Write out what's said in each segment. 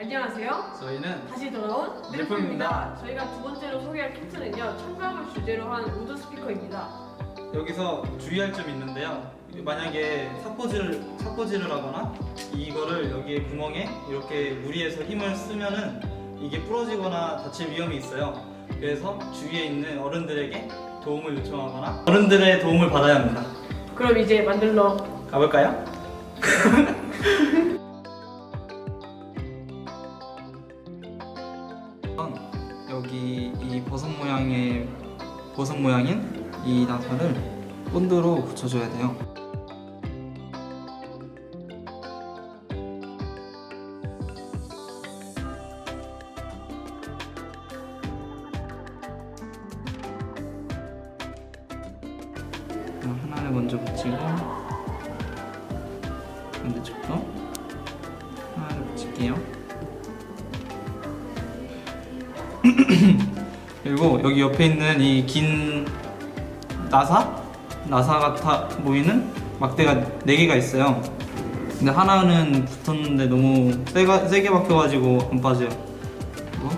안녕하세요. 저희는 다시 돌아온 넬폼입니다. 넬폼입니다. 저희가 두 번째로 소개할 캡틴은요, 청각을 주제로 한 우드 스피커입니다. 여기서 주의할 점이 있는데요. 만약에 사포질을 사포질을 하거나 이거를 여기에 구멍에 이렇게 무리해서 힘을 쓰면은 이게 부러지거나 다칠 위험이 있어요. 그래서 주위에 있는 어른들에게 도움을 요청하거나 어른들의 도움을 받아야 합니다. 그럼 이제 만들러 가볼까요? 우선 여기 이 버섯 모양의 버섯 모양인 이 나사를 본드로 붙여줘야 돼요. 먼저 붙이고 반대쪽도 하나를 붙일게요. 그리고 여기 옆에 있는 이 긴 나사? 나사 같아 보이는 막대가 4개가 있어요. 근데 하나는 붙었는데 너무 세가, 세게 박혀가지고 안 빠져요. 그리고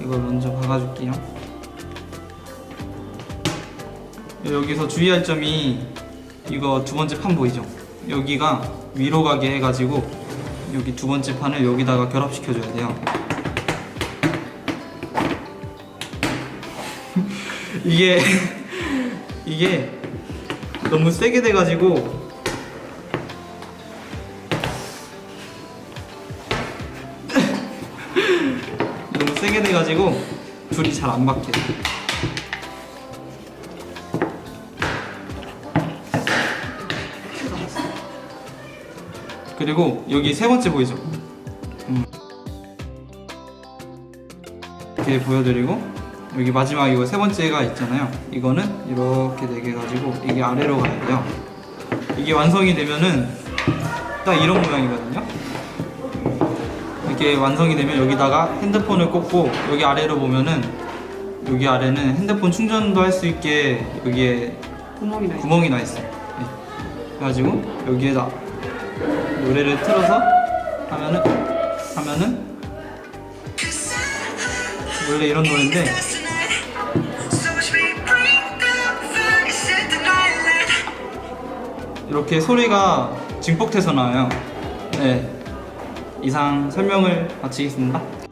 이걸 먼저 박아줄게요. 여기서 주의할 점이 이거 두 번째 판 보이죠? 여기가 위로 가게 해가지고 여기 두 번째 판을 여기다가 결합시켜줘야 돼요. 이게 이게 너무 세게 돼가지고 너무 세게 돼가지고 둘이 잘 안 박혀 그리고 여기 세 번째 보이죠? 음. 이렇게 보여드리고 여기 마지막 이거 세 번째가 있잖아요. 이거는 이렇게 네 개 가지고 이게 아래로 가야 돼요. 이게 완성이 되면은 딱 이런 모양이거든요. 이렇게 완성이 되면 여기다가 핸드폰을 꽂고 여기 아래로 보면은 여기 아래는 핸드폰 충전도 할 수 있게 여기에 구멍이 나 있어요. 구멍이 나 있어요. 네. 그래가지고 여기에다 노래를 틀어서 하면은 하면은 원래 이런 노래인데 이렇게 소리가 증폭돼서 나와요. 네. 이상 설명을 마치겠습니다.